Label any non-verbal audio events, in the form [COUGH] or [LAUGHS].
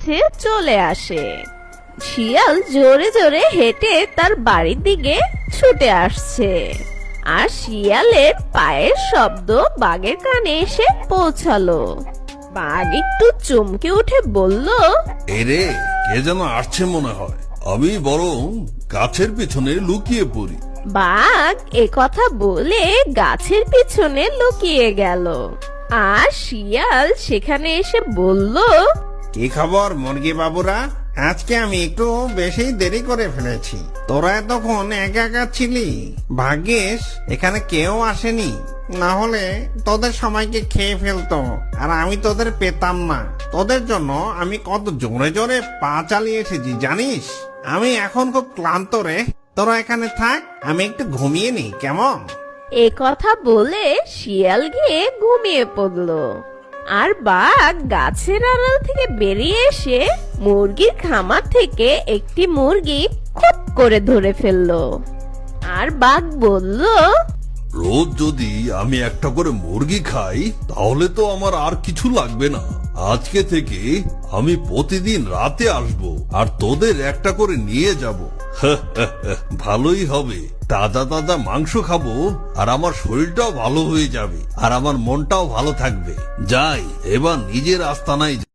কাছে চলে আসে। শিয়াল জোরে জোরে হেঁটে তার বাড়ির দিকে ছুটে আসছে। আর শিয়ালের পায়ের শব্দ বাঘের কানে এসে পৌঁছালো। বাঘ একটু চমকে উঠে বলল এরে কে যেন আসছে মনে হয়। আমি বরং গাছের পিছনে লুকিয়ে পড়ি। বাঘ এ কথা বলে গাছের পিছনে লুকিয়ে গেল। আর শিয়াল সেখানে এসে বলল কি খবর, মুরগি বাবুরা? আজকে আমি একটু বেশি দেরি করে ফেলেছি। তোরা এতক্ষণ একা একা ছিলি? ভাগ্যিস, এখানে কেউ আসেনি। না হলে তোদের সবাইকে খেয়ে ফেলতো, আর আমি তোদের পেতাম না। তোদের জন্য আমি কত জোরে জোরে পা চালিয়ে এসেছি, জানিস? আমি এখন খুব ক্লান্ত রে। তোরা এখানে থাক, আমি একটু ঘুমিয়ে নি কেমন? এ কথা বলে শিয়াল গিয়ে ঘুমিয়ে পড়ল। আর বাঘ গাছের আড়াল থেকে বেরিয়ে এসে মুরগির খামার থেকে একটি মুরগি খুব করে ধরে ফেলল। আর বাঘ বলল, রোজ যদি আমি একটা করে মুরগি খাই, তাহলে তো আমার আর কিছু লাগবে না। আজকে থেকে আমি প্রতিদিন রাতে আসব আর তোদের একটা করে নিয়ে যাব। [LAUGHS] ভালোই হবে। তাজা তাজা মাংস খাব আর আমার শরীরটাও ভালো হয়ে যাবে আর আমার মনটাও ভালো থাকবে। যাই, এবার নিজের আস্তানায়